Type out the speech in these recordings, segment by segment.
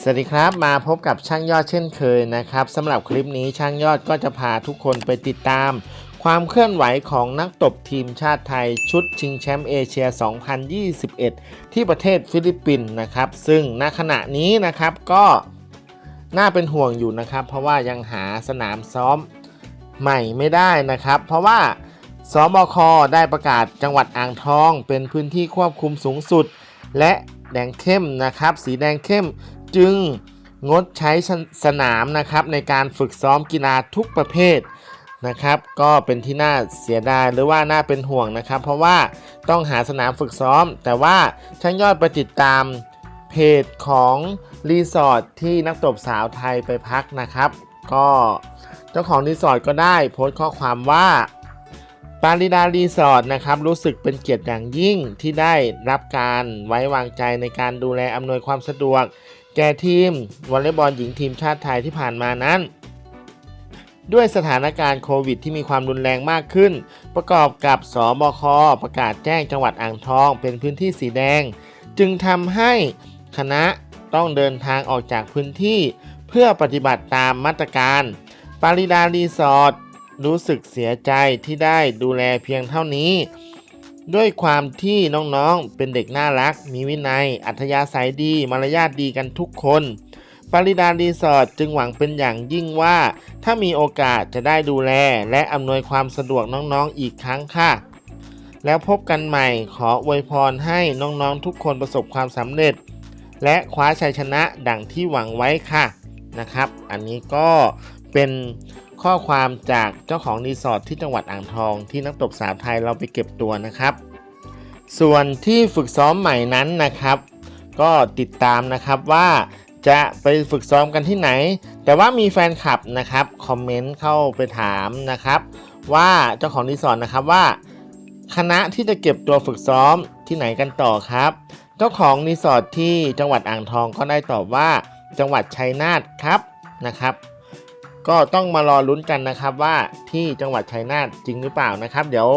สวัสดีครับมาพบกับช่างยอดเช่นเคยนะครับสำหรับคลิปนี้ช่างยอดก็จะพาทุกคนไปติดตาม ความเคลื่อนไหวของนักตบทีมชาติไทยชุดชิงแชมป์เอเชีย 2021 ที่ประเทศฟิลิปปินส์นะครับ ซึ่งณขณะนี้นะครับก็น่าเป็นห่วงอยู่นะครับ เพราะว่ายังหาสนามซ้อมใหม่ไม่ได้นะครับ เพราะว่าสบคได้ประกาศจังหวัดอ่างทอง เป็นพื้นที่ควบคุมสูงสุด และ แดงเข้มนะครับ สีแดงเข้มจึงงดใช้สนามนะครับในการฝึกซ้อมกีฬาทุกประเภทนะครับ ก็เป็นที่น่าเสียดายหรือว่าน่าเป็นห่วงนะครับ เพราะว่าต้องหาสนามฝึกซ้อม แต่ว่าช่างยอดไปติดตามเพจของรีสอร์ทที่นักตบสาวไทยไปพักนะครับ ก็เจ้าของรีสอร์ทก็ได้โพสต์ข้อความว่า ปาริดารีสอร์ทนะครับรู้สึกเป็นเกียรติอย่างยิ่งที่ได้รับการไว้วางใจในการดูแลอำนวยความสะดวก แก่ทีมวอลเลย์บอลหญิงทีมชาติไทยที่ผ่านมานั้น ด้วยสถานการณ์โควิดที่มีความรุนแรงมากขึ้น ประกอบกับสบคประกาศแจ้งจังหวัดอ่างทอง เป็นพื้นที่สีแดง จึงทำให้คณะต้องเดินทางออกจากพื้นที่ เพื่อปฏิบัติตามมาตรการ ปาริดารีสอร์ท รู้สึกเสียใจที่ได้ดูแลเพียงเท่านี้ ด้วยความที่น้องๆเป็นเด็กน่ารัก มีวินัย อัธยาศัยดีมารยาทดีกันทุกคนปาริดารีสอร์ทจึงหวังเป็นอย่างยิ่งว่า ถ้ามีโอกาสจะได้ดูแล และอำนวยความสะดวกน้องๆอีกครั้งค่ะ แล้วพบกันใหม่ขออวยพรให้น้องๆทุกคนประสบความสำเร็จ และคว้าชัยชนะดังที่หวังไว้ค่ะนะครับ อันนี้ก็เป็น ข้อความจากเจ้าของรีสอร์ทที่จังหวัดอ่างทอง ที่นักตบสาวไทยเราไปเก็บตัวนะครับ ส่วนที่ฝึกซ้อมใหม่นั้นนะครับ ก็ติดตามนะครับว่าจะไปฝึกซ้อมกันที่ไหน แต่ว่ามีแฟนคลับนะครับคอมเมนต์เข้าไปถามนะครับ ว่าเจ้าของรีสอร์ทนะครับว่า คณะที่จะเก็บตัวฝึกซ้อมที่ไหนกันต่อครับ เจ้าของรีสอร์ทที่จังหวัดอ่างทองก็ได้ตอบว่าจังหวัดชัยนาทครับนะครับ ก็ต้องมารอลุ้นกันนะครับว่าที่จังหวัดชัยนาทจริงหรือเปล่านะครับ เดี๋ยว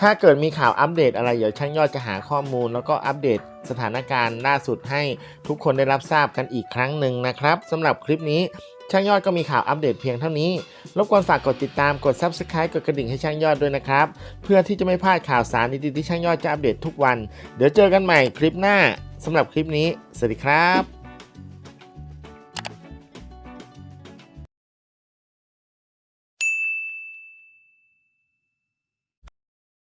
ถ้าเกิดมีข่าวอัปเดตอะไรเดี๋ยวช่างยอดจะหาข้อมูล แล้วก็อัปเดตสถานการณ์ล่าสุดให้ทุกคนได้รับทราบกันอีกครั้งหนึ่งนะครับสำหรับคลิปนี้ช่างยอดก็มีข่าวอัปเดตเพียงเท่านี้ รบกวนฝากกดติดตาม กด Subscribe กดกระดิ่งให้ช่างยอดด้วยนะครับ เพื่อที่จะไม่พลาดข่าวสารดีๆที่ช่างยอดจะอัปเดตทุกวัน เดี๋ยวเจอกันใหม่คลิปหน้าสำหรับคลิปนี้ สวัสดีครับ